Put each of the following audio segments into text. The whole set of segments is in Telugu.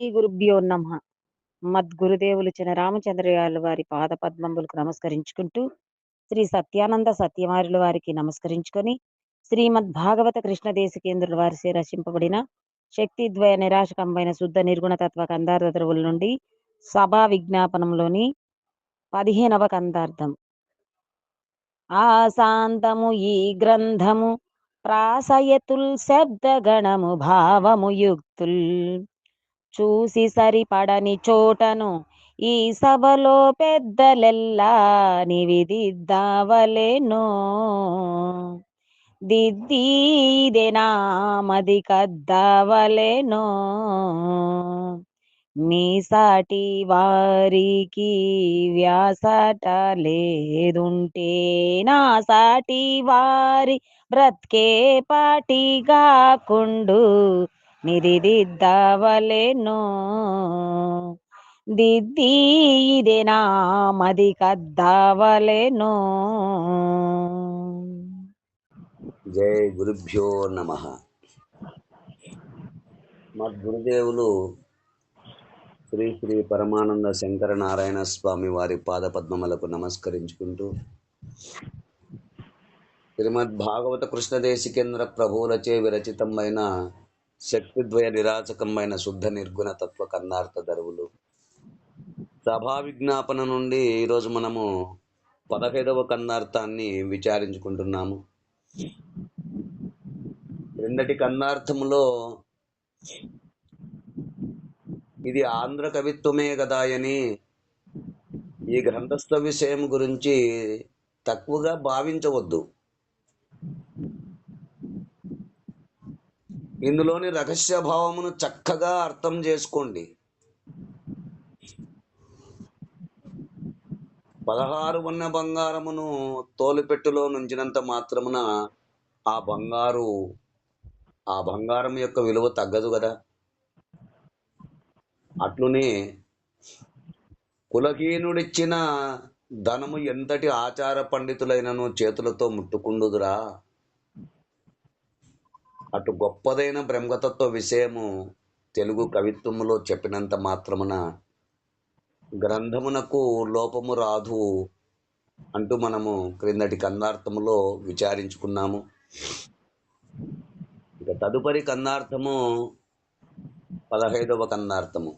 శ్రీ గురుభ్యో నమ. మద్గురుదేవులు చిన్న రామచంద్రయాలు వారి పాద పద్మములకు నమస్కరించుకుంటూ శ్రీ సత్యానంద సత్యమారుల వారికి నమస్కరించుకొని శ్రీమద్ భాగవత కృష్ణ దేశికేంద్రుల వారిసే రచింపబడిన శక్తిద్వయ నిరాశకంబైన శుద్ధ నిర్గుణ తత్వ కందార్థరువుల నుండి సభా విజ్ఞాపనంలోని పదిహేనవ కందార్థం. ఆశాంతము ఈ గ్రంథము ప్రాసయతుల్ శబ్దగణము భావము యుక్తుల్ చూసి సరిపడని చోటను ఈ సభలో పెద్దలెల్లా నివిదిద్దావలేనో. దిద్దీదెనా మది కద్దావలేనో. మీ సాటి వారికి వ్యాసట లేదుంటే నా సాటి వారి బ్రత్కే పాటిగా కుండు నిదిదిద్దవలెనో దిద్ది ఇదే నా మది కద్దవలెనో జై గురుభ్యో నమ. మా గురుదేవులు శ్రీ శ్రీ పరమానంద శంకర నారాయణ స్వామి వారి పాదపద్మములకు నమస్కరించుకుంటూ శ్రీమద్ భాగవత కృష్ణదేశికేంద్ర ప్రభువులచే విరచితమైన శక్తిద్వయ నిరాచకమైన శుద్ధ నిర్గుణ తత్వ కన్నార్థ దరువులు. సభా విజ్ఞాపన నుండి ఈరోజు మనము పదహైదవ కన్నార్థాన్ని విచారించుకుంటున్నాము. రెండటి కన్నార్థములో ఇది ఆంధ్ర కవిత్వమే కదా అని ఈ గ్రంథస్థ విషయం గురించి తక్కువగా భావించవద్దు. ఇందులోని రహస్య భావమును చక్కగా అర్థం చేసుకోండి. పదహారు ఉన్న బంగారమును తోలుపెట్టులో నుంచినంత మాత్రమున ఆ బంగారు ఆ బంగారం యొక్క విలువ తగ్గదు కదా. అట్లునే కులహీనుడిచ్చిన ధనము ఎంతటి ఆచార పండితులైనను చేతులతో ముట్టుకుండుదురా? అటు గొప్పదైన బ్రహ్మతత్వ విషయము తెలుగు కవిత్వములో చెప్పినంత మాత్రమున గ్రంథమునకు లోపము రాదు అంటూ మనము క్రిందటి కందార్థములో విచారించుకున్నాము. ఇక తదుపరి కందార్థము పదహైదవ కందార్థము.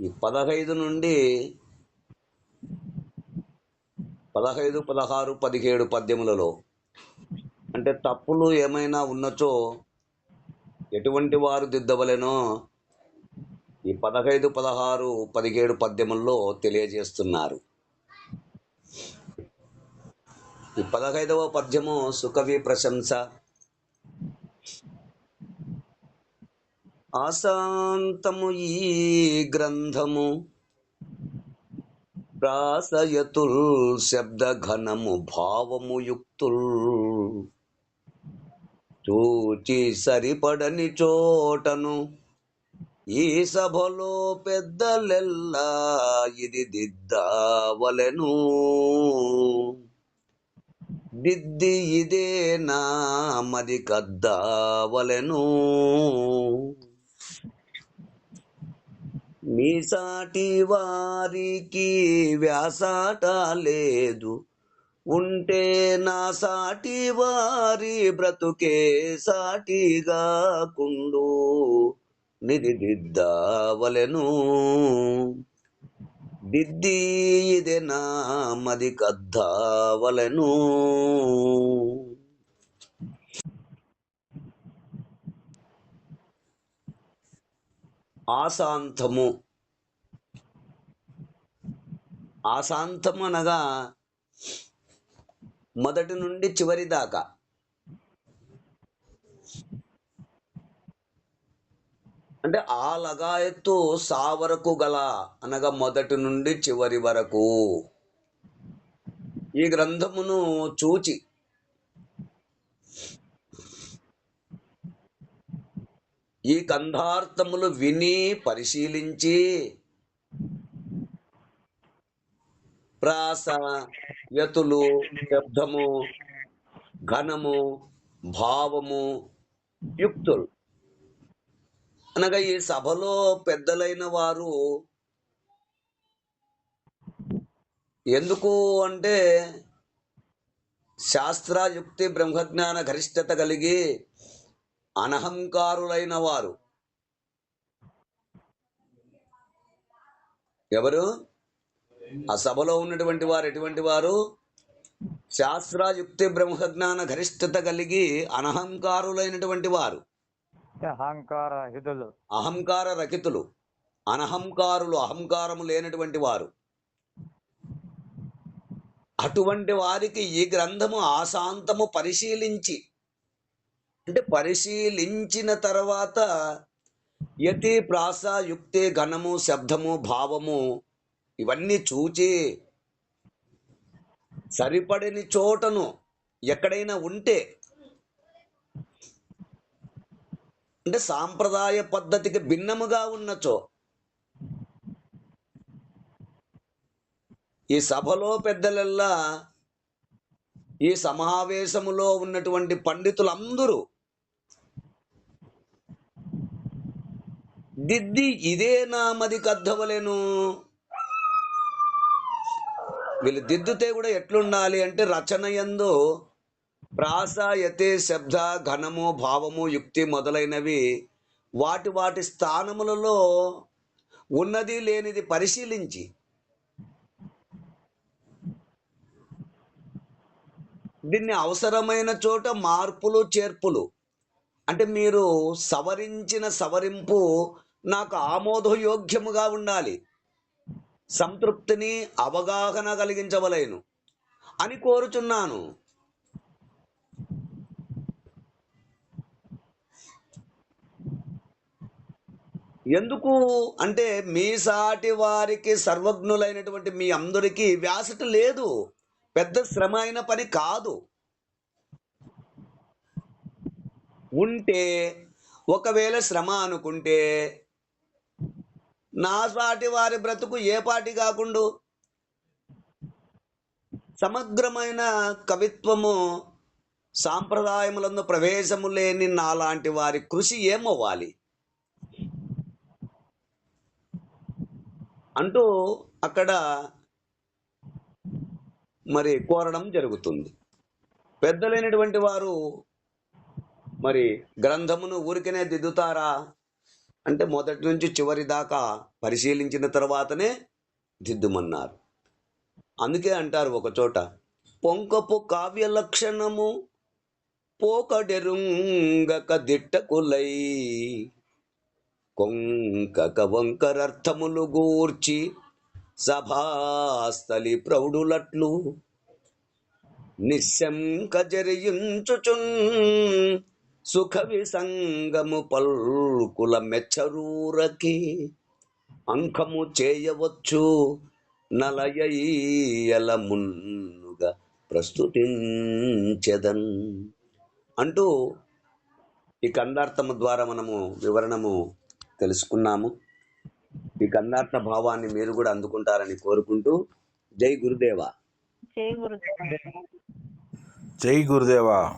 ఈ పదహైదు నుండి పదహైదు పదహారు పదిహేడు పద్యములలో అంటే తప్పులు ఏమైనా ఉన్నచో ఎటువంటి వారు దిద్దవలెనో ఈ పదహైదు పదహారు పదిహేడు పద్యముల్లో తెలియజేస్తున్నారు. ఈ పదహైదవ పద్యము సుకవి ప్రశంస. ఆశాంతము ఈ గ్రంథము ప్రాసయతుల్ శబ్ద ఘనము భావము యుక్తుల్ చూచి సరిపడని చోటను ఈ సభలో పెద్దలెల్లా ఇది దిద్దావలెను. దిద్ది ఇదే నా మది కద్దావలెను. మీ సాటి వారికి వ్యాసాట లేదు. ఉంటే నా సాటి వారి బ్రతుకే సాటిగా కుండు నిధిదిద్దావలెను. దిద్ది ఇదే నా మది కద్దావలెను. ఆశాంతము. ఆశాంతం అనగా మొదటి నుండి చివరి దాకా. అంటే ఆ లగాయత్తు సా వరకు గల అనగా మొదటి నుండి చివరి వరకు. ఈ గ్రంథమును చూచి ఈ కంధార్థములు విని పరిశీలించి ప్రాస యతులు శబ్దము ఘనము భావము యుక్తులు. అనగా ఈ సభలో పెద్దలైన వారు ఎందుకు అంటే శాస్త్రయుక్తి బ్రహ్మజ్ఞాన గరిష్టత కలిగి అనహంకారులైన వారు. ఎవరు? ఆ సభలో ఉన్నటువంటి వారు ఎటువంటి వారు? శాస్త్రయుక్తి బ్రహ్మజ్ఞాన గరిష్టత కలిగి అనహంకారులైనటువంటి వారు. అహంకార హితులు. అహంకార రహితులు అనహంకారులు అహంకారము లేనటువంటి వారు. అటువంటి వారికి ఈ గ్రంథము ఆశాంతము పరిశీలించి అంటే పరిశీలించిన తర్వాత యతి ప్రాస యుక్తి ఘనము శబ్దము భావము ఇవన్నీ చూచి సరిపడని చోటను ఎక్కడైనా ఉంటే అంటే సాంప్రదాయ పద్ధతికి భిన్నముగా ఉన్నచో ఈ సభలో పెద్దలల్లా ఈ సమావేశములో ఉన్నటువంటి పండితులందరూ దిద్ది ఇదే నామది కద్దవలేను వీళ్ళు దిద్దుతే కూడా ఎట్లుండాలి అంటే రచన యందు ప్రాస యతే శబ్ద ఘనము భావము యుక్తి మొదలైనవి వాటి వాటి స్థానములలో ఉన్నది లేనిది పరిశీలించి. దీన్ని అవసరమైన చోట మార్పులు చేర్పులు. అంటే మీరు సవరించిన సవరింపు నాకు ఆమోదయోగ్యముగా ఉండాలి. సంతృప్తిని అవగాహన కలిగించవలేను అని కోరుచున్నాను. ఎందుకు అంటే మీ సాటి వారికి సర్వజ్ఞులైనటువంటి మీ అందరికీ వ్యాసట లేదు. పెద్ద శ్రమ అయిన పని కాదు. ఉంటే ఒకవేళ శ్రమ అనుకుంటే నా సాటి వారి బ్రతుకు ఏ పాటి కాకుండా? సమగ్రమైన కవిత్వము సాంప్రదాయములందు ప్రవేశము లేని నాలాంటి వారి కృషి ఏమవ్వాలి? అంటూ అక్కడ మరి కోరడం జరుగుతుంది. పెద్దలైనటువంటి వారు మరి గ్రంథమును ఊరికనే దిద్దుతారా? అంటే మొదటి నుంచి చివరి దాకా పరిశీలించిన తర్వాతనే దిద్దుమన్నారు. అందుకే అంటారు ఒక చోట పొంకపు కావ్య లక్షణము పోకడెరుంగక దిట్టకులై కొంకక వంకరర్థములు గూర్చి సభాస్థలి ప్రౌఢులట్లు నిశంక జరియుంచుచున్ సుఖ విసంగము పల్కుల మెచ్చరూరకి అంకము చేయవచ్చు నలయల మున్నుగా ప్రస్తుతించెదన్. అంటూ ఈ కందార్థము ద్వారా మనము వివరణము తెలుసుకున్నాము. ఈ కందార్థ భావాన్ని మీరు కూడా అందుకుంటారని కోరుకుంటూ జై గురుదేవా. జై గురుదేవ. జై గురుదేవా.